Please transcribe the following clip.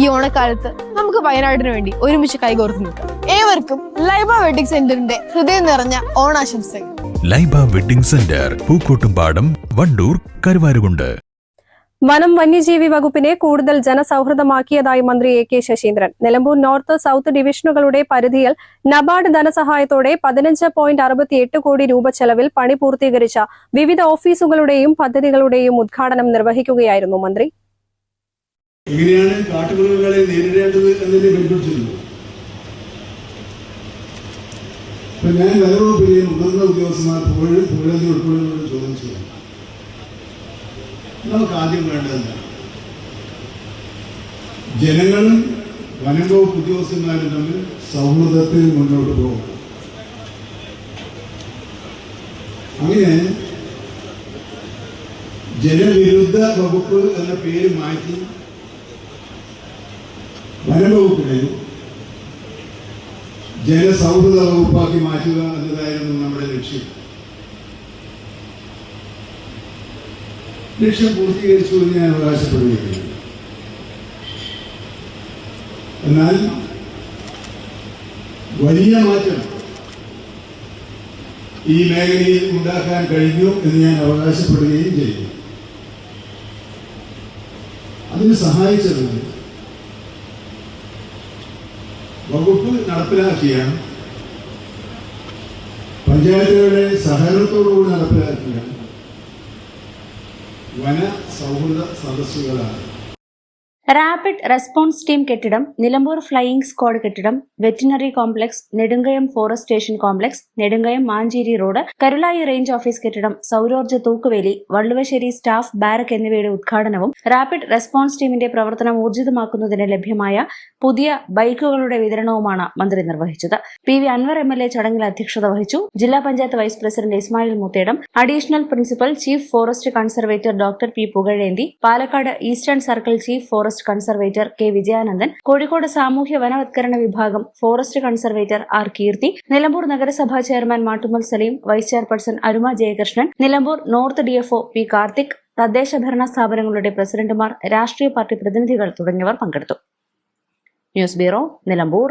ഈ ഓണക്കാലത്ത് നമുക്ക് വയനാടിന് വേണ്ടി ഒരുമിച്ച് കൈകോർത്ത് നിൽക്കാം. ഏവർക്കും ലൈബ വെഡിങ് സെന്ററിന്റെ ഹൃദയം നിറഞ്ഞ ഓണാശംസകൾ. Laiba wedding centre Pookkottumpadam Wandoor Karuvarakundu. വനം വന്യജീവി വകുപ്പിനെ കൂടുതൽ ജനസൗഹൃദമാക്കിയതായി മന്ത്രി A K Saseendran. Nilambur north south ഡിവിഷനുകളുടെ പരിധിയിൽ നബാർഡ് ധനസഹായത്തോടെ പതിനഞ്ച് പോയിന്റ് അറുപത്തിയെട്ട് കോടി രൂപ ചെലവിൽ പണി പൂർത്തീകരിച്ച വിവിധ ഓഫീസുകളുടെയും പദ്ധതികളുടെയും ഉദ്ഘാടനം നിർവഹിക്കുകയായിരുന്നു മന്ത്രി. എങ്ങനെയാണ് കാട്ടുമൃഗങ്ങളെ നേരിടേണ്ടത് എന്നതിനെ ബന്ധിച്ചിരുന്നു ഇപ്പൊ ഞാൻ വനവകുപ്പിലെ മുതിർന്ന ഉദ്യോഗസ്ഥന്മാർ പുഴ ഉൾപ്പെടെയുള്ള ചോദ്യം ചോദിച്ചു നമുക്ക് ആദ്യം വേണ്ടതല്ല ജനങ്ങളും വനം വകുപ്പ് ഉദ്യോഗസ്ഥന്മാരും തമ്മിൽ സൗഹൃദത്തിൽ മുന്നോട്ട് പോകും അങ്ങനെ ജനവിരുദ്ധ വകുപ്പ് എന്ന പേര് മാറ്റി വനവകുപ്പിനെ ജനസൗഹൃദ വകുപ്പാക്കി മാറ്റുക എന്നതായിരുന്നു നമ്മുടെ ലക്ഷ്യം. ലക്ഷ്യം പൂർത്തീകരിച്ചു എന്ന് ഞാൻ അവകാശപ്പെടുകയാണ്. എന്നാൽ വലിയ മാറ്റം ഈ മേഖലയിൽ ഉണ്ടാക്കാൻ കഴിഞ്ഞു എന്ന് ഞാൻ അവകാശപ്പെടുകയും ചെയ്തു. അതിന് സഹായിച്ചത് വകുപ്പ് നടപ്പിലാക്കിയ പഞ്ചായത്തുകളുടെ സഹകരണത്തോടുകൂടി നടപ്പിലാക്കിയ വന സൗഹൃദ സദസ്സുകളാണ്. റാപ്പിഡ് റെസ്പോൺസ് ടീം കെട്ടിടം നിലമ്പൂർ ഫ്ലൈയിംഗ് സ്ക്വാഡ് കെട്ടിടം veterinary complex Nedumkayam forest station complex Nedumkayam Mancheri road Karulai range office കെട്ടിടം സൗരോർജ തൂക്കുവേലി വള്ളുവശ്ശേരി സ്റ്റാഫ് ബാരക് എന്നിവയുടെ ഉദ്ഘാടനവും റാപ്പിഡ് റെസ്പോൺസ് ടീമിന്റെ പ്രവർത്തനം ഊർജിതമാക്കുന്നതിന് ലഭ്യമായ പുതിയ ബൈക്കുകളുടെ വിതരണവുമാണ് മന്ത്രി നിർവഹിച്ചത്. P V Anvar M L A ചടങ്ങിൽ അധ്യക്ഷത വഹിച്ചു. ജില്ലാ panchayat vice president Ismail Muthedam additional principal chief forest conservator doctor P Pugazhendhi Palakkad eastern circle chief forest conservator K Vijayanandan Kozhikode സാമൂഹ്യ വനവത്കരണ വിഭാഗം forest conservator R Keerthi Nilambur നഗരസഭാ chairman Mattummal Saleem vice chairperson Aruma Jayakrishnan Nilambur north DFO P Karthik തദ്ദേശ ഭരണ സ്ഥാപനങ്ങളുടെ പ്രസിഡന്റുമാർ രാഷ്ട്രീയ party പ്രതിനിധികൾ തുടങ്ങിയവർ പങ്കെടുത്തു. News bureau Nilambur.